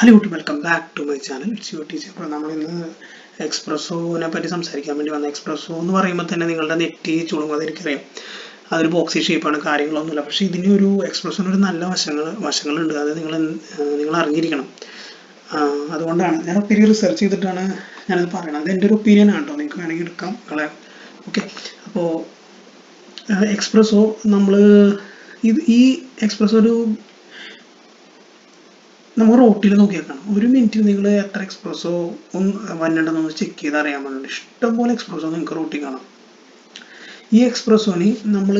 Hello welcome back to my channel it's you teacher അപ്പോൾ നമ്മൾ ഇന്ന് എക്സ്പ്രസോനെ പറ്റി സംസാരിക്കാൻ വേണ്ടി വന്ന എക്സ്പ്രസോ എന്ന് പറയുമ്പോൾ തന്നെ നിങ്ങളുടെ നെറ്റി ചുളുങ്ങാതിരിക്കറിയാം അതൊരു ബോക്സി ഷേപ്പാണ് കാര്യങ്ങളൊന്നുമില്ല. പക്ഷേ ഇതിന് ഒരു എക്സ്പ്രസോന് ഒരു നല്ല വശങ്ങൾ വശങ്ങളുണ്ട്. അത് നിങ്ങൾ നിങ്ങൾ അറിഞ്ഞിരിക്കണം. അതുകൊണ്ടാണ്. ഞാൻ ഒത്തിരി റിസർച്ച് ചെയ്തിട്ടാണ് ഞാനത് പറയുന്നത്. അത് എന്റെ ഒരു ഒപ്പീനിയൻ ആണ് കേട്ടോ. നിങ്ങൾക്ക് വേണമെങ്കിൽ എടുക്കാം. നിങ്ങളെ ഓക്കെ അപ്പോൾ എക്സ്പ്രസോ നമ്മൾ ഇത് ഈ എക്സ്പ്രസോ ഒരു നമ്മൾ റോട്ടിൽ നോക്കിയേക്കണം. ഒരു മിനിറ്റ് നിങ്ങൾ എത്ര എക്സ്പ്രസ്സോ ഒന്ന് വന്നിട്ടുണ്ടെന്ന് ചെക്ക് ചെയ്ത് അറിയാൻ വേണ്ടി ഇഷ്ടംപോലെ എക്സ്പ്രസ്സോ നിങ്ങൾക്ക് റോട്ടിൽ കാണാം. ഈ എക്സ്പ്രസോന് നമ്മൾ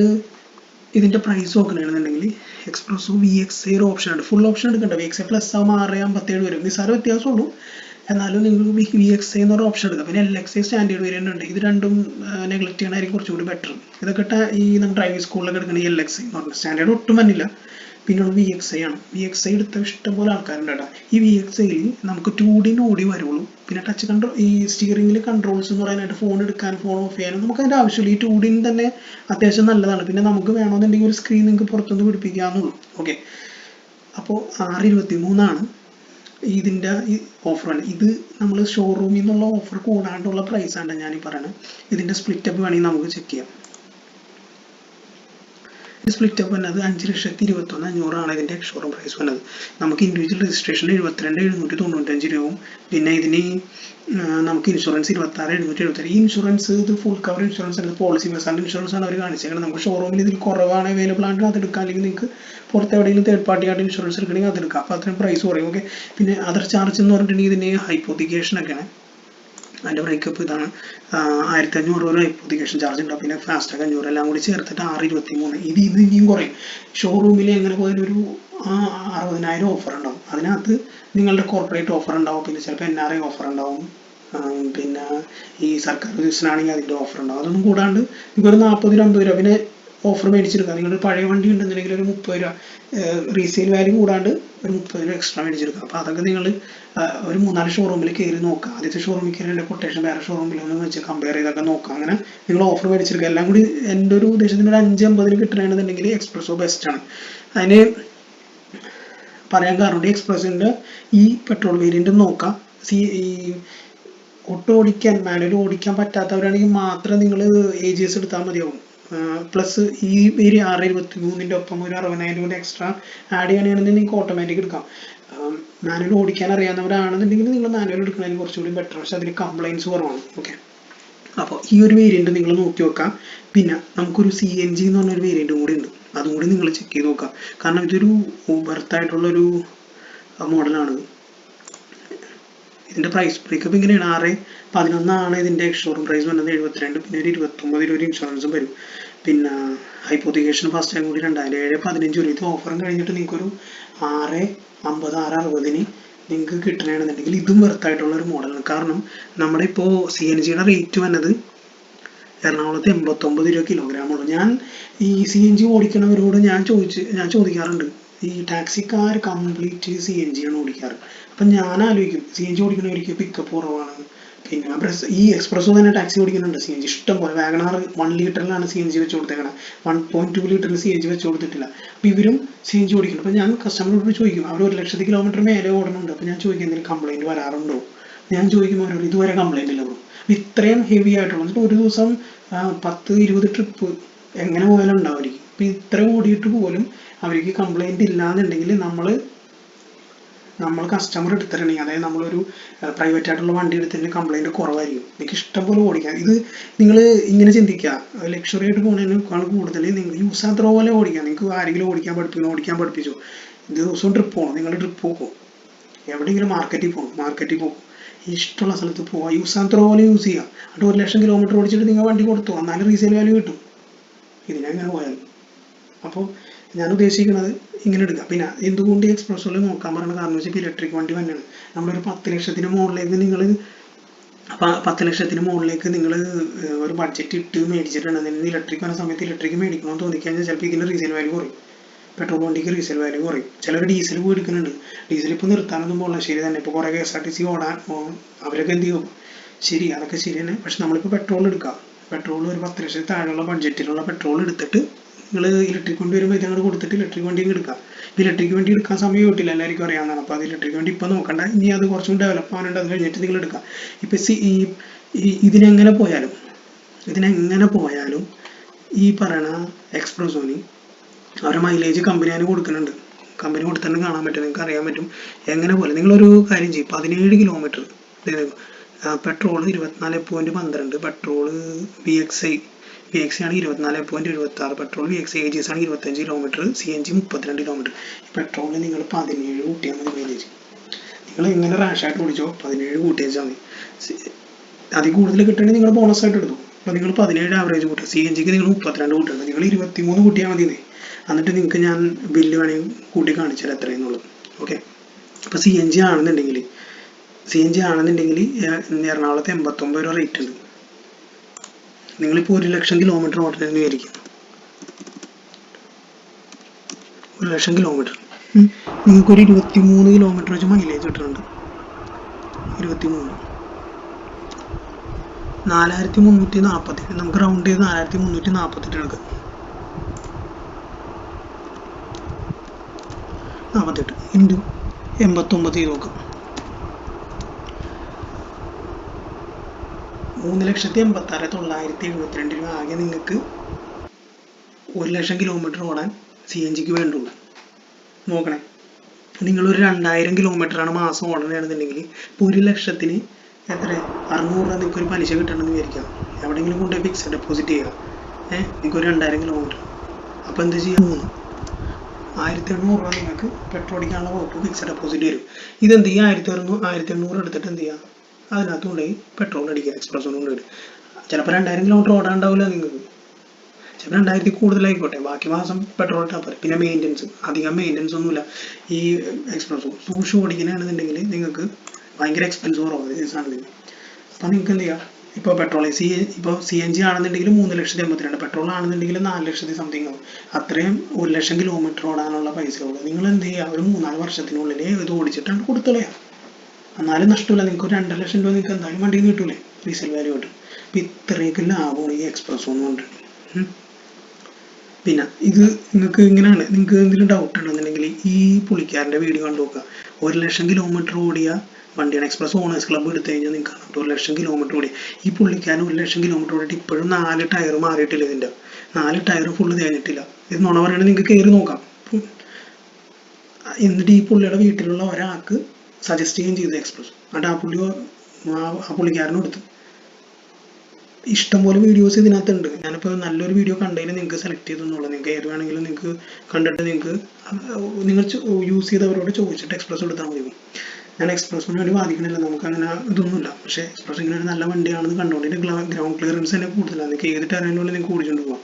ഇതിന്റെ പ്രൈസ് നോക്കണമെന്നുണ്ടെങ്കിൽ എക്സ്പ്രസോ വി എക്സ് ഒരു ഓപ്ഷൻ ഉണ്ട്. ഫുൾ ഓപ്ഷൻ എടുക്കണ്ട. വി എക്സ് എ പ്ലസ് ആകുമ്പോൾ ആറ് അമ്പത്തേഴ് വരും. നിസ്സാര വ്യത്യാസമുള്ളൂ എന്നാലും നിങ്ങൾ വി എക്സ് എന്ന് പറഞ്ഞ ഓപ്ഷൻ എടുക്കാം. പിന്നെ L X I standard variant ഇത് രണ്ടും നെഗ്ലക്ട് ചെയ്യണമായിരിക്കും കുറച്ചുകൂടി ബെറ്റർ ഇതൊക്കെ ഈ നമ്മുടെ ഡ്രൈവിംഗ് സ്കൂളിലൊക്കെ എടുക്കണ എൽ എക്സ് എന്ന് പറഞ്ഞാൽ സ്റ്റാൻഡേർഡ് ഒട്ടും വന്നില്ല. പിന്നെയുള്ള വി എക്സ് ഐ ആണ്. വി എക്സ് ഐ എടുത്ത ഇഷ്ടംപോലെ ആൾക്കാരുണ്ട് കേട്ടോ. ഈ വി എക്സ് ഐയിൽ നമുക്ക് ടു ഡി ഓടി വരുള്ളൂ. പിന്നെ ടച്ച് കൺട്രോൾ ഈ സ്റ്റിയറിംഗിൽ കൺട്രോൾസ് എന്ന് പറയാനായിട്ട് ഫോൺ എടുക്കാൻ ഫോൺ ഓഫ് ചെയ്യാനും നമുക്ക് അതിന്റെ ആവശ്യമില്ല. ഈ ടു ഡിന് തന്നെ അത്യാവശ്യം നല്ലതാണ്. പിന്നെ നമുക്ക് വേണമെന്നുണ്ടെങ്കിൽ ഒരു സ്ക്രീൻ നിങ്ങൾക്ക് പുറത്തുനിന്ന് പിടിപ്പിക്കാവുന്നുള്ളൂ ഓക്കെ അപ്പോൾ ആറ് ഇരുപത്തി മൂന്നാണ് ഇതിന്റെ ഈ ഓഫർ ആണ്. ഇത് നമ്മൾ ഷോറൂമിൽ നിന്നുള്ള ഓഫർ കൂടാണ്ടുള്ള പ്രൈസ് ആണ് ഞാൻ ഈ പറയുന്നത് ഇതിന്റെ സ്പ്ലിറ്റപ്പ് വേണമെങ്കിൽ നമുക്ക് ചെക്ക് ചെയ്യാം. സ്പ്ലിറ്റ് അപ്പ് വന്നത് അഞ്ച് ലക്ഷത്തി ഇരുപത്തൊന്ന് അഞ്ഞൂറാണ് ഇതിന്റെ ഷോറൂം പ്രൈസ് വന്നത്. നമുക്ക് ഇൻഡിവിജ്വൽ രജിസ്ട്രേഷൻ എഴുപത്തിരണ്ട് എഴുന്നൂറ്റി തൊണ്ണൂറ്റഞ്ച് രൂപയും പിന്നെ ഇതിന് നമുക്ക് ഇൻഷുറൻസ് ഇരുപത്തി ആറ് എഴുന്നൂറ്റി എഴുപത്തി ഈ ഇൻഷുറൻസ് ഇത് ഫുൾ കവർ ഇൻഷുറൻസ് ആണ് പോളിസി ബസാണ്ട് ഇൻഷുറൻസ് ആണ് അവർ കാണിച്ചേക്കുന്നത് നമുക്ക് ഷോറൂമിൽ ഇതിൽ കുറവാണ് അവൈലബിൾ ആണെങ്കിൽ അത് എടുക്കാം. അല്ലെങ്കിൽ നിങ്ങൾക്ക് പുറത്ത് എവിടെയെങ്കിലും തേർഡ് പാർട്ടി ആയിട്ട് ഇൻഷുറൻസ് എടുക്കണമെങ്കിൽ അത് എടുക്കാം. അപ്പോൾ അത്രയും പ്രൈസ് കുറയും. ഓക്കെ പിന്നെ അതർ ചാർജ് എന്ന് പറഞ്ഞിട്ടുണ്ടെങ്കിൽ ഇതിന് ഹൈപ്പോത്തിക്കേഷൻ ഒക്കെയാണ്. അതിന്റെ ബ്രേക്കപ്പ് ഇതാണ്. ആയിരത്തി അഞ്ഞൂറ് രൂപ ഹൈപ്പോത്തിക്കേഷൻ ചാർജ് ഉണ്ടാവും പിന്നെ ഫാസ്റ്റാഗ് അഞ്ഞൂറ് എല്ലാം കൂടി ചേർത്തിട്ട് ആറ് ഇരുപത്തി മൂന്ന് ഇത് ഇത് ഇനിയും കുറയും. ഷോറൂമിൽ എങ്ങനെ പോയാലും ഒരു അറുപതിനായിരം ഓഫർ ഉണ്ടാവും. അതിനകത്ത് നിങ്ങളുടെ കോർപ്പറേറ്റ് ഓഫർ ഉണ്ടാവും. പിന്നെ ചിലപ്പോൾ എൻ ആർ ഐ ഓഫർ ഉണ്ടാവും. പിന്നെ ഈ സർക്കാർ ഉദ്യോഗസ്ഥനാണെങ്കിൽ അതിന്റെ ഓഫർ ഉണ്ടാവും. അതൊന്നും കൂടാണ്ട് നിങ്ങൾക്ക് ഒരു നാൽപ്പത് രൂപ അമ്പത് രൂപ. പിന്നെ ഓഫർ മേടിച്ചെടുക്കുക നിങ്ങളുടെ പഴയ വണ്ടി ഉണ്ടെന്നുണ്ടെങ്കിൽ ഒരു മുപ്പത് രൂപ റീസെയിൽ വാല്യൂ കൂടാണ്ട് ഒരു മുപ്പത് രൂപ എക്സ്ട്രാ മേടിച്ചെടുക്കുക അപ്പോൾ അതൊക്കെ നിങ്ങൾ ഒരു മൂന്നാൽ ഷോറൂമിൽ കയറി നോക്കുക. ആദ്യത്തെ ഷോറൂമിൽ കയറി കൊട്ടേഷൻ വേറെ ഷോറൂമിലൊന്ന് വെച്ച് കമ്പയർ ചെയ്തൊക്കെ നോക്കുക. അങ്ങനെ നിങ്ങൾ ഓഫർ മേടിച്ചെടുക്കുക എല്ലാം കൂടി എന്റെ ഒരു ഉദ്ദേശത്തിന് ഒരു അഞ്ച് അമ്പതിൽ കിട്ടണമെന്നുണ്ടെങ്കിൽ ബെസ്റ്റ് ആണ്. അതിന് പറയാൻ കാരണം എക്സ്പ്രസ്സിന്റെ ഈ പെട്രോൾ വേരിയന്റ് നോക്കാം സി ഈ ഒട്ടും ഓടിക്കാൻ മാനുവൽ ഓടിക്കാൻ പറ്റാത്തവരാണെങ്കിൽ മാത്രം നിങ്ങൾ എസ് എടുത്താൽ മതിയാവും. പ്ലസ് ഈ ഒരു ആറ് ഇരുപത്തി മൂന്നിന്റെ ഒപ്പം ഒരു അറുപതിനായിരം കൂടി എക്സ്ട്രാ ആഡ് ചെയ്യുകയാണെന്നുണ്ടെങ്കിൽ നിങ്ങൾക്ക് ഓട്ടോമാറ്റിക് എടുക്കാം. മാനുവൽ ഓടിക്കാൻ അറിയാവുന്നവരാണെന്നുണ്ടെങ്കിൽ നിങ്ങൾ മാനുവൽ എടുക്കുന്നതിന് കുറച്ചുകൂടി ബെറ്റർ പക്ഷെ അതിന് കംപ്ലൈൻസ് കുറവാണ്. ഓക്കെ അപ്പോൾ ഈ ഒരു വേരിയന്റ് നിങ്ങൾ നോക്കി നോക്കാം പിന്നെ നമുക്കൊരു സി എൻ ജി എന്ന് പറഞ്ഞൊരു വേരിയന്റും കൂടി ഉണ്ട്. അതും കൂടി നിങ്ങൾ ചെക്ക് ചെയ്ത് നോക്കാം കാരണം ഇതൊരു ബർത്തായിട്ടുള്ളൊരു മോഡലാണ് ഇതിന്റെ പ്രൈസ് ബ്രേക്കപ്പ് ഇങ്ങനെയാണ്. ആറ് പതിനൊന്നാണ് ഇതിന്റെ ഷോറൂം പ്രൈസ് വന്നത്. എഴുപത്തിരണ്ട് പിന്നെ ഒരു ഇരുപത്തൊമ്പത് രൂപ ഒരു ഇൻഷുറൻസും വരും. പിന്നെ ഹൈപ്പോത്തിക്കേഷൻ ഫസ്റ്റ് ടൈം കൂടി രണ്ടായിരം. ഏഴ് പതിനഞ്ച് രൂപ ഇത് ഓഫറും കഴിഞ്ഞിട്ട് നിങ്ങൾക്കൊരു ആറ് അമ്പത് ആറ് അറുപതിന് നിങ്ങൾക്ക് കിട്ടണമെന്നുണ്ടെങ്കിൽ ഇതും വെറുത്തായിട്ടുള്ള ഒരു മോഡലാണ് കാരണം നമ്മുടെ ഇപ്പോൾ സി എൻ ജിയുടെ റേറ്റ് വന്നത് എറണാകുളത്ത് എൺപത്തൊമ്പത് രൂപ കിലോഗ്രാം ഉള്ളൂ. ഞാൻ ഈ സി എൻ ജി ഓടിക്കുന്നവരോട് ഞാൻ ചോദിച്ച് ഞാൻ ചോദിക്കാറുണ്ട്. ഈ ടാക്സിക്കാർ കംപ്ലീറ്റ് സി എൻ ജി ആണ് ഓടിക്കാറ്. അപ്പം ഞാൻ ആലോചിക്കും സി എൻ ജി ഓടിക്കുന്നവർക്ക് പിക്കപ്പ് കുറവാണ്. പിന്നെ ബ്രസ് ഈ എക്സ്പ്രസ്സോ തന്നെ ടാക്സി ഓടിക്കുന്നുണ്ട്. സി എൻ ജി ഇഷ്ടം പോലെ വാഗണാർ വൺ ലിറ്ററിലാണ് സി എൻ ജി വെച്ച് കൊടുത്തേക്കണത് വൺ പോയിന്റ് ടു ലിറ്ററിൽ സി എൻ ജി വെച്ച് കൊടുത്തിട്ടില്ല. അപ്പം ഇവരും സി എൻ ജി ഓടിക്കണം. അപ്പം ഞാൻ കസ്റ്റമറോട് ചോദിക്കും അവർ ഒരു ലക്ഷത്തി കിലോമീറ്റർ മേലെ ഓടുന്നുണ്ട് അപ്പം ഞാൻ ചോദിക്കും എന്തെങ്കിലും കംപ്ലൈന്റ് വരാറുണ്ടോ? ഞാൻ ചോദിക്കും അവരോട് ഇതുവരെ കംപ്ലൈന്റ് ഇല്ല ബ്രോ ഇത്രയും ഹെവി ആയിട്ടുള്ള. എന്നിട്ട് ഒരു ദിവസം പത്ത് ഇരുപത് ട്രിപ്പ് എങ്ങനെ പോയാലും ഉണ്ടാവുമായിരിക്കും. അപ്പം ഇത്ര ഓടിയിട്ട് പോലും അവർക്ക് കംപ്ലൈന്റ് ഇല്ലാന്നുണ്ടെങ്കിൽ നമ്മൾ നമ്മൾ കസ്റ്റമർ എടുത്തിട്ടുണ്ടെങ്കിൽ അതായത് നമ്മളൊരു പ്രൈവറ്റ് ആയിട്ടുള്ള വണ്ടി എടുത്തിട്ടുണ്ടെങ്കിൽ കംപ്ലൈന്റ് കുറവായിരിക്കും. നിങ്ങൾക്ക് ഇഷ്ടംപോലെ ഓടിക്കാം ഇത് നിങ്ങൾ ഇങ്ങനെ ചിന്തിക്കുക. ലക്ഷറി ആയിട്ട് പോകുന്നതിനേക്കാൾ കൂടുതൽ നിങ്ങൾ യൂസ് ആത്ര പോലെ ഓടിക്കാം നിങ്ങൾക്ക് ആരെങ്കിലും ഓടിക്കാൻ പഠിപ്പിക്കണം? ഓടിക്കാൻ പഠിപ്പിച്ചു? ഇത് ദിവസവും ട്രിപ്പ് പോകണം നിങ്ങൾ ട്രിപ്പ് പോകും എവിടെയെങ്കിലും മാർക്കറ്റിൽ പോകും മാർക്കറ്റിൽ പോകും ഇഷ്ടമുള്ള സ്ഥലത്ത് പോകാം യൂസ് ആത്ര പോലെ യൂസ് ചെയ്യുക എന്നിട്ട് ഒരു ലക്ഷം കിലോമീറ്റർ ഓടിച്ചിട്ട് നിങ്ങൾ വണ്ടി കൊടുത്തു? എന്നാലും റീസെയിൽ വാല്യൂ കിട്ടും. ഇതിനെങ്ങനെ പോയാൽ അപ്പോൾ ഞാൻ ഉദ്ദേശിക്കുന്നത് ഇങ്ങനെ എടുക്കുക പിന്നെ എന്തുകൊണ്ട് ഈ എക്സ്പ്രസ്സോയിൽ നോക്കാൻ പറയുന്ന കാരണം വെച്ചാൽ ഇലക്ട്രിക് വണ്ടി തന്നെയാണ് നമ്മളൊരു പത്ത് ലക്ഷത്തിന് മുകളിലേക്ക് നിങ്ങൾ പത്ത് ലക്ഷത്തിന് മുകളിലേക്ക് നിങ്ങൾ ഒരു ബഡ്ജറ്റ് ഇട്ട് മേടിച്ചിട്ടുണ്ടെങ്കിൽ ഇലക്ട്രിക് വന്ന സമയത്ത് ഇലക്ട്രിക് മേടിക്കണമെന്ന് തോന്നിക്കഴിഞ്ഞാൽ ചിലപ്പോൾ ഇതിന്റെ റീസെയിൽ വാല്യൂ കുറയും. പെട്രോൾ വണ്ടിക്ക് റീസെയിൽ വാല്യൂ കുറയും. ചിലർ ഡീസൽ പോയി എടുക്കുന്നുണ്ട് ഡീസൽ ഇപ്പോൾ നിർത്താനൊന്നും പോകണം ശരി തന്നെ. ഇപ്പോൾ കുറേ K S R T C ഓടാൻ അവരൊക്കെ എന്ത് ചെയ്യും? ശരി അതൊക്കെ ശരി തന്നെ. പക്ഷെ നമ്മളിപ്പോൾ പെട്രോൾ എടുക്കാം. പെട്രോൾ ഒരു പത്ത് ലക്ഷത്തിൽ താഴെയുള്ള ബഡ്ജറ്റിലുള്ള പെട്രോൾ എടുത്തിട്ട് നിങ്ങൾ ഇലക്ട്രിക് വണ്ടി വരുമ്പോൾ ഇതങ്ങോട്ട് കൊടുത്തിട്ട് ഇലക്ട്രിക് വണ്ടി അങ്ങ് എടുക്കാം. ഇലക്ട്രിക് വണ്ടി എടുക്കാൻ സമയം കിട്ടില്ല എല്ലാവർക്കും അറിയാവുന്നതാണ്. അപ്പോൾ അത് ഇലക്ട്രിക് വണ്ടി ഇപ്പോൾ നോക്കണ്ട. ഇനി അത് കുറച്ചും ഡെവലപ്പ് ആവാനുണ്ട് അത് കഴിഞ്ഞിട്ട് നിങ്ങൾ എടുക്കാം. ഇപ്പം സി ഈ ഇതിനെങ്ങനെ പോയാലും ഇതിനെങ്ങനെ പോയാലും ഈ പറയണ എക്സ്പ്രസോന് അവരുടെ മൈലേജ് കമ്പനി അതിന് കൊടുക്കുന്നുണ്ട്? കമ്പനി കൊടുത്തിട്ട് കാണാൻ പറ്റും നിങ്ങൾക്ക് അറിയാൻ പറ്റും. എങ്ങനെ പോലെ നിങ്ങളൊരു കാര്യം ചെയ്യും. പതിനേഴ് കിലോമീറ്റർ പെട്രോൾ ഇരുപത്തിനാല് പോയിന്റ് പന്ത്രണ്ട് petrol B X I B X ആണ് ഇരുപത്തിനാല് പോയിന്റ് എഴുപത്തി ആറ് petrol V X A G S ആണ് ഇരുപത്തഞ്ച് കിലോമീറ്റർ സി എൻ ജി മുപ്പത്തിരണ്ട് കിലോമീറ്റർ പെട്രോളിന് നിങ്ങൾ പതിനേഴ് കൂട്ടിയാൽ മതി മൈലേജ് നിങ്ങൾ എങ്ങനെ റാഷായിട്ട് ഓടിച്ചോ പതിനേഴ് കൂട്ടിയാൽ മതി. അതിൽ കൂടുതൽ കിട്ടണമെങ്കിൽ നിങ്ങൾ ബോണസ് ആയിട്ട് എടുത്തു അപ്പോൾ നിങ്ങൾ പതിനേഴ് ആവറേജ് കൂട്ടുക. സി എൻ ജിക്ക് നിങ്ങൾ മുപ്പത്തിരണ്ട് കൂട്ടുക. നിങ്ങൾ ഇരുപത്തിമൂന്ന് കൂട്ടിയാൽ മതി എന്നിട്ട് നിങ്ങൾക്ക് ഞാൻ ബില്ല് വേണമെങ്കിൽ കൂട്ടി കാണിച്ചാൽ എത്ര എത്രയെന്നുള്ളത് ഓക്കെ അപ്പോൾ സി എൻ ജി ആണെന്നുണ്ടെങ്കിൽ സി എൻ ജി ആണെന്നുണ്ടെങ്കിൽ എറണാകുളത്ത് എൺപത്തൊമ്പത് രൂപ റേറ്റ് ഉണ്ട്. നിങ്ങളിപ്പോൾ ഒരു ലക്ഷം കിലോമീറ്റർ ഓടുന്നതെന്ന് വിചാരിക്കും. ഒരു ലക്ഷം കിലോമീറ്റർ നിങ്ങൾക്ക് ഒരു ഇരുപത്തി മൂന്ന് കിലോമീറ്റർ വെച്ച് മൈലേജ് കിട്ടുന്നുണ്ട്. ഇരുപത്തി മൂന്ന് നാലായിരത്തി മുന്നൂറ്റി നാൽപ്പത്തി നമുക്ക് റൗണ്ട് ചെയ്ത് നാലായിരത്തി മുന്നൂറ്റി നാൽപ്പത്തെട്ട് എടുക്കാം. നാൽപ്പത്തെട്ട് ഇന്റു എൺപത്തൊമ്പത് നോക്കാം. മൂന്ന് ലക്ഷത്തി എൺപത്താറ് തൊള്ളായിരത്തി എഴുപത്തിരണ്ട് രൂപ ആകെ നിങ്ങൾക്ക് ഒരു ലക്ഷം കിലോമീറ്റർ ഓടാൻ സി എൻ ജിക്ക് വേണ്ടുള്ളൂ നോക്കണേ. നിങ്ങളൊരു രണ്ടായിരം കിലോമീറ്ററാണ് മാസം ഓടണമെന്നുണ്ടെങ്കിൽ ഇപ്പോൾ ഒരു ലക്ഷത്തിന് എത്ര? അറുന്നൂറ് രൂപ നിങ്ങൾക്ക് ഒരു പലിശ കിട്ടണമെന്ന് വിചാരിക്കാം എവിടെയെങ്കിലും കൊണ്ടുപോയി ഫിക്സഡ് ഡെപ്പോസിറ്റ് ചെയ്യുക. ഏഹ് നിങ്ങൾക്ക് ഒരു രണ്ടായിരം കിലോമീറ്റർ അപ്പോൾ എന്ത് ചെയ്യാൻ മൂന്ന്. ആയിരത്തി എണ്ണൂറ് രൂപ നിങ്ങൾക്ക് പെട്രോൾ അടിക്കാനുള്ള വകുപ്പ് ഫിക്സഡ് ഡെപ്പോസിറ്റ് വരും ഇതെന്ത് ചെയ്യുക? ആയിരത്തി അറുന്നൂറ് ആയിരത്തി എണ്ണൂറ് എടുത്തിട്ട് എന്ത് ചെയ്യുക? അതിനകത്ത് കൊണ്ടുപോയി പെട്രോൾ അടിക്കുക എക്സ്പ്രസ് കൊണ്ട് വരും ചിലപ്പോൾ രണ്ടായിരം കിലോമീറ്റർ ഓടാണ്ടാവില്ല നിങ്ങൾക്ക്. ചിലപ്പോൾ രണ്ടായിരത്തി കൂടുതലായിക്കോട്ടെ. ബാക്കി മാസം പെട്രോൾ പോരെ. പിന്നെ മെയിന്റെനൻസ് അധികം മെയിന്റെനൻസ് ഒന്നുമില്ല. ഈ എക്സ്പ്രസ് സൂക്ഷിച്ച് ഓടിക്കണമെന്നുണ്ടെങ്കിൽ നിങ്ങൾക്ക് ഭയങ്കര എക്സ്പെൻസ് കുറവാണ് സാധനത്തിന്. അപ്പോൾ നിങ്ങൾക്ക് എന്ത് ചെയ്യാം? ഇപ്പോൾ പെട്രോൾ സി ഇപ്പോൾ സി എൻ ജി ആണെന്നുണ്ടെങ്കിൽ മൂന്ന് ലക്ഷത്തി എൺപത്തിരണ്ട് പെട്രോൾ ആണെന്നുണ്ടെങ്കിൽ നാല് ലക്ഷത്തി സംതിങ് ആവും അത്രയും ഒരു ലക്ഷം കിലോമീറ്റർ ഓടാനുള്ള പൈസ ഉള്ളൂ. നിങ്ങൾ എന്ത് ചെയ്യുക ഒരു മൂന്നാൽ വർഷത്തിനുള്ളിൽ ഇത് ഓടിച്ചിട്ടാണ് കൊടുത്തളയാ. എന്നാലും നഷ്ടമില്ല നിങ്ങൾക്ക് ഒരു രണ്ടര ലക്ഷം രൂപ നിങ്ങൾക്ക് എന്തായാലും വണ്ടിയിൽ നിന്ന് കിട്ടൂലേ? റീസെയിൽ വാല്യൂ ആയിട്ട്. അപ്പം ഇത്രയൊക്കെ ലാഭമാണ് ഈ എക്സ്പ്രസ് എന്ന് പറഞ്ഞിട്ട് ഉം. പിന്നെ ഇത് നിങ്ങൾക്ക് ഇങ്ങനെയാണ്. നിങ്ങൾക്ക് എന്തെങ്കിലും ഡൗട്ട് ഉണ്ടെന്നുണ്ടെങ്കിൽ ഈ പുള്ളിക്കാരന്റെ വീഡിയോ കണ്ടു നോക്കുക. ഒരു ലക്ഷം കിലോമീറ്റർ ഓടിയ വണ്ടിയാണ് എക്സ്പ്രസ് ഓണേഴ്സ് ക്ലബ്ബ് എടുത്തു കഴിഞ്ഞാൽ നിങ്ങൾക്ക് കാണാം ഒരു ലക്ഷം കിലോമീറ്റർ ഓടി ഈ പുള്ളിക്കാരൻ ഒരു ലക്ഷം കിലോമീറ്റർ ഓടിയിട്ട് ഇപ്പോഴും നാല് ടയർ മാറിയിട്ടില്ല ഇതിന്റെ. നാല് ടയർ ഫുള്ള് തേഞ്ഞിട്ടില്ല. ഇത് നുണ പറയുകയാണെങ്കിൽ നിങ്ങൾക്ക് കയറി നോക്കാം. എന്നിട്ട് ഈ പുള്ളിയുടെ വീട്ടിലുള്ള ഒരാൾക്ക് സജസ്റ്റ് ചെയ്യുകയും ചെയ്തു എക്സ്പ്രസ് എന്നിട്ട് ആ പുള്ളി ആ- പുള്ളിക്കാരനും കൊടുത്തു. ഇഷ്ടംപോലെ വീഡിയോസ് ഇതിനകത്തുണ്ട്. ഞാനിപ്പോൾ നല്ലൊരു വീഡിയോ കണ്ടതിൽ നിങ്ങൾക്ക് സെലക്ട് ചെയ്തെന്നുള്ളൂ. നിങ്ങൾക്ക് ഏത് വേണമെങ്കിലും നിങ്ങൾക്ക് കണ്ടിട്ട് നിങ്ങൾക്ക് നിങ്ങൾ യൂസ് ചെയ്തവരോട് ചോദിച്ചിട്ട് എക്സ്പ്രസ് എടുത്താൽ മതി. ഞാൻ എക്സ്പ്രസിന് വേണ്ടി വാദിക്കണില്ല നമുക്ക് അങ്ങനെ ഇതൊന്നുമില്ല. പക്ഷേ എക്സ്പ്രസ് ഇങ്ങനെ ഒരു നല്ല വണ്ടിയാണെന്ന് കണ്ടുകൊണ്ട് ഗ്രൗണ്ട് ക്ലിയറൻസ് തന്നെ കൂടുതലാണ് നിങ്ങൾക്ക് ഏത് ടെറൈനിലും നിങ്ങൾക്ക് ഓടിച്ചുകൊണ്ട് പോകാം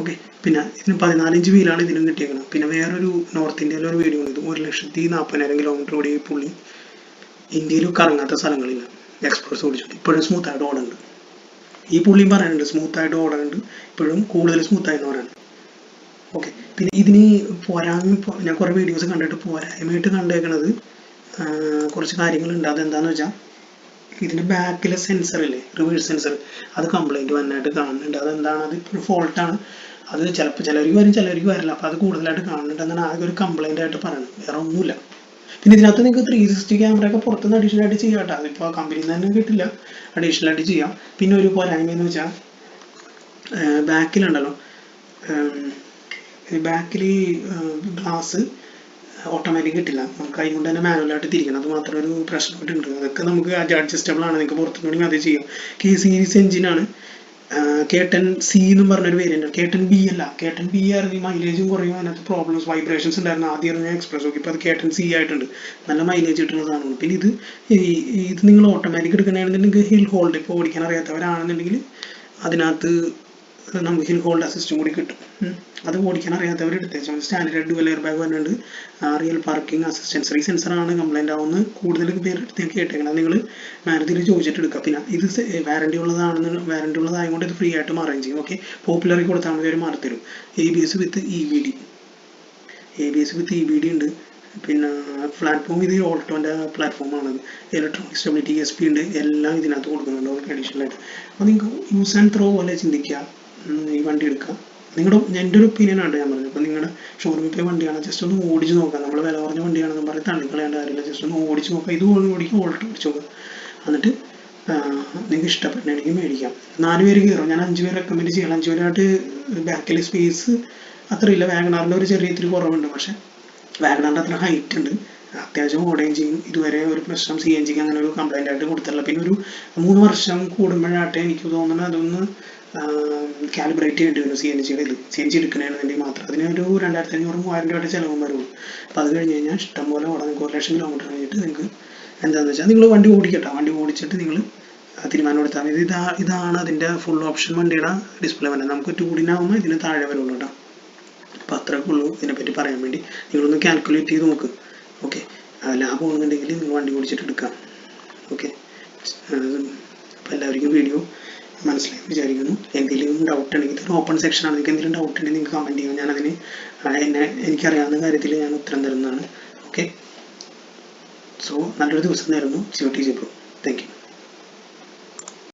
ഓക്കെ പിന്നെ ഇതിന് പതിനാല് ഇഞ്ച് വീലാണ് ഇതിനും കിട്ടിയേക്കുന്നത് പിന്നെ വേറൊരു നോർത്ത് ഇന്ത്യയിലെ ഒരു വീഡിയോ ഉണ്ട്. ഒരു ലക്ഷത്തി നാൽപ്പതിനായിരം കിലോമീറ്റർ ഓടിയ ഈ പുള്ളി ഇന്ത്യയിലും കറങ്ങാത്ത സ്ഥലങ്ങളില്ല. എക്സ്പ്രസ് ഓടിച്ചിട്ട് ഇപ്പോഴും സ്മൂത്ത് ആയിട്ട് ഓടുന്നുണ്ട് ഈ പുള്ളിയും സ്മൂത്ത് ആയിട്ട് ഓടുന്നുണ്ട് ഇപ്പോഴും കൂടുതൽ സ്മൂത്ത് ആയെന്ന് പറയുന്നത് ഓക്കെ പിന്നെ ഇതിന് പോരായ്മ ഞാൻ കുറേ വീഡിയോസ് കണ്ടിട്ട് പോരായ്മയായിട്ട് കണ്ടേക്കണത് കുറച്ച് കാര്യങ്ങളുണ്ട്. അതെന്താന്ന് വെച്ചാൽ ഇതിന്റെ ബാക്കിലെ സെൻസർ ഇല്ലേ? റിവേഴ്സ് സെൻസർ അത് കംപ്ലൈന്റ് വന്നായിട്ട് കാണുന്നുണ്ട്. അതെന്താണ്? അത് ഇപ്പോൾ ഫോൾട്ടാണ് അത് ചിലപ്പോൾ ചിലർക്ക് വരും ചിലർക്ക് വരില്ല. അപ്പോൾ അത് കൂടുതലായിട്ട് കാണുന്നുണ്ട് എന്നാണ് ആകെ ഒരു കംപ്ലൈന്റ് ആയിട്ട് പറയുന്നത്. വേറെ ഒന്നുമില്ല. പിന്നെ ഇതിനകത്ത് നിങ്ങൾക്ക് ത്രീ സിക്സ്റ്റി ക്യാമറ ഒക്കെ പുറത്തുനിന്ന് അഡീഷണൽ ആയിട്ട് ചെയ്യാം കേട്ടോ. അതിപ്പോൾ കമ്പനിയിൽ നിന്ന് തന്നെ കിട്ടില്ല. അഡീഷണൽ ആയിട്ട് ചെയ്യാം. പിന്നെ ഒരു പോരായ്മ എന്ന് വെച്ചാൽ ബാക്കിലുണ്ടല്ലോ. ബാക്കിൽ ഗ്ലാസ് ഓട്ടോമാറ്റിക് കിട്ടില്ല. നമുക്ക് അതുകൊണ്ട് കൊണ്ട് തന്നെ മാനുവലായിട്ട് തിരിക്കണം. അത് മാത്രം ഒരു പ്രശ്നമായിട്ടുണ്ട് അതൊക്കെ നമുക്ക് അഡ്ജസ്റ്റബിൾ ആണ്. നിങ്ങൾക്ക് പുറത്തുനിന്ന് അത് ചെയ്യാം. കെ സീരീസ് എഞ്ചിനാണ് കെ ടെൻ സി എന്നും പറഞ്ഞൊരു വേരിയന്റ് കെ ടെൻ ബി അല്ല. കെ ടെൻ ബി ആയിരുന്നു മൈലേജും കുറയും. അതിനകത്ത് പ്രോബ്ലംസ് വൈബ്രേഷൻസ് ഉണ്ടായിരുന്നു. ആദ്യം ഇറങ്ങിയ എക്സ്പ്രസ് ഓക്കെ ഇപ്പോൾ അത് കെ ടെൻ സി ആയിട്ടുണ്ട്. നല്ല മൈലേജ് കിട്ടുന്ന സാധനമാണ് പിന്നെ ഇത് ഇത് നിങ്ങൾ ഓട്ടോമാറ്റിക് എടുക്കണമെന്നുണ്ടെങ്കിൽ ഹിൽ ഹോൾഡ് ഇപ്പോൾ ഓടിക്കാൻ അറിയാത്തവരാണെന്നുണ്ടെങ്കിൽ അതിനകത്ത് നമുക്ക് ഹിൽ ഹോൾഡ് അസിസ്റ്റും കൂടി കിട്ടും. അത് ഓടിക്കാൻ അറിയാത്തവർ എടുത്തേച്ചാൽ സ്റ്റാൻഡേർഡ് ഡുവൽ എയർ ബാഗ് വരുന്നുണ്ട് റിയൽ പാർക്കിംഗ് അസിസ്റ്റൻസ് ഈ സെൻസറാണ് കംപ്ലൈന്റ് ആവുന്നത്. കൂടുതൽ പേര് എടുത്തേക്ക് കേട്ടേക്കണം നിങ്ങൾ മാരുതിയിൽ ചോദിച്ചിട്ട് എടുക്കുക പിന്നെ ഇത് വാറണ്ടി ഉള്ളതാണെന്ന് വാറണ്ടി ഉള്ളതായതുകൊണ്ട് ഇത് ഫ്രീ ആയിട്ട് മാറുകയും ചെയ്യും. ഓക്കെ പോപ്പുലറി കൊടുത്താൽ മതി അവർ മാറിത്തരും A B S with E V D A B S with E B D ഉണ്ട്. പിന്നെ പ്ലാറ്റ്ഫോം ഇത് ഓൾട്ടോന്റെ പ്ലാറ്റ്ഫോമാണ് ഇലക്ട്രോണിക് സ്റ്റെബിലിറ്റി എസ് പി ഉണ്ട്. എല്ലാം ഇതിനകത്ത് കൊടുക്കുന്നുണ്ട്. അവർക്ക് അഡീഷണൽ ആയിട്ട്. അപ്പോൾ നിങ്ങൾക്ക് യൂസ് ആൻഡ് ത്രോ പോലെ ചിന്തിക്കുക. ഈ വണ്ടി എടുക്കുക നിങ്ങളുടെ എന്റെ ഒരു ഒപ്പീനിയൻ ആണ് ഞാൻ പറഞ്ഞത്. അപ്പോൾ നിങ്ങളുടെ ഷോറൂമിൽ പോയി വണ്ടിയാണ്. ജസ്റ്റ് ഒന്ന് ഓടിച്ചു നോക്കാം. നമ്മൾ വില കുറഞ്ഞ വണ്ടിയാണെന്ന് പറഞ്ഞ് തള്ളിക്കളയേണ്ട കാര്യമില്ല. ജസ്റ്റ് ഒന്ന് ഓടിച്ചു നോക്കാം. ഇത് ഓടിക്കും ഓൾട്ട് ഓടിച്ച് നോക്കാം. എന്നിട്ട് നിങ്ങൾക്ക് ഇഷ്ടപ്പെടണമെങ്കിൽ മേടിക്കാം. നാല് പേര് കയറും. ഞാൻ അഞ്ച് പേര് റെക്കമെൻഡ് ചെയ്യണം. അഞ്ച് പേരായിട്ട് ബാക്കിൽ സ്പേസ് അത്രയില്ല. വാഗണാറിന്റെ ഒരു ചെറിയ ഇത്തിരി കുറവുണ്ട്. പക്ഷേ വാഗണാറിന്റെ അത്ര ഹൈറ്റ് ഉണ്ട്. അത്യാവശ്യം ഓടുകയും ചെയ്യും. ഇതുവരെ ഒരു പ്രശ്നം സി എൻ ജിക്ക് അങ്ങനെ ഒരു കംപ്ലൈന്റ് ആയിട്ട് കൊടുത്തിട്ടില്ല. പിന്നെ ഒരു മൂന്ന് വർഷം കൂടുമ്പോഴാട്ടെ എനിക്ക് തോന്നുന്നത് അതൊന്ന് കാലിബ്രേറ്റ് ചെയ്യേണ്ടി വരും സി എൻ ജിയുടെ ഇത്. സി എൻ ജി എടുക്കണമെന്നുണ്ടെങ്കിൽ മാത്രം. അതിന് ഒരു രണ്ടായിരത്തി അഞ്ഞൂറ് മൂവായിരം രൂപയുടെ ചിലവും വരുള്ളൂ അപ്പോൾ അത് കഴിഞ്ഞ് കഴിഞ്ഞാൽ ഇഷ്ടംപോലെ ഉടനെ ഒരു ലക്ഷം കിലോമീറ്റർ കഴിഞ്ഞിട്ട് നിങ്ങൾക്ക് എന്താണെന്ന് വെച്ചാൽ നിങ്ങൾ വണ്ടി ഓടിക്കട്ടെ. വണ്ടി ഓടിച്ചിട്ട് നിങ്ങൾ തീരുമാനം എടുത്താൽ മതി. ഇതാ ഇതാണ് അതിന്റെ ഫുൾ ഓപ്ഷൻ വണ്ടിയുടെ ഡിസ്പ്ലേ വരുന്നത് നമുക്ക് ടൂടിനാകുമ്പോൾ ഇതിന് താഴെ വരുള്ളൂ കേട്ടോ. അപ്പോൾ അത്രയൊക്കെ ഉള്ളൂ ഇതിനെപ്പറ്റി പറയാൻ വേണ്ടി. നിങ്ങളൊന്ന് കാൽക്കുലേറ്റ് ചെയ്ത് നോക്ക്. ഓക്കെ ലാഭം ഉണ്ടെന്നുണ്ടെങ്കിൽ നിങ്ങൾ വണ്ടി ഓടിച്ചിട്ട് എടുക്കാം. ഓക്കെ അപ്പോൾ എല്ലാവർക്കും വീഡിയോ മനസ്സിലായി വിചാരിക്കുന്നു. എന്തെങ്കിലും ഡൗട്ട് ഉണ്ടെങ്കിൽ ഇതൊരു ഓപ്പൺ സെക്ഷൻ ആണ്. നിങ്ങൾക്ക് എന്തെങ്കിലും ഡൗട്ട് ഉണ്ടെങ്കിൽ നിങ്ങൾക്ക് കമന്റ് ചെയ്യാം. ഞാനതിന് എന്നെ എനിക്കറിയാവുന്ന കാര്യത്തിൽ ഞാൻ ഉത്തരം തരുന്നതാണ്. ഓക്കെ സോ നല്ലൊരു ദിവസം നേരുന്നു. Jio T G bro thank you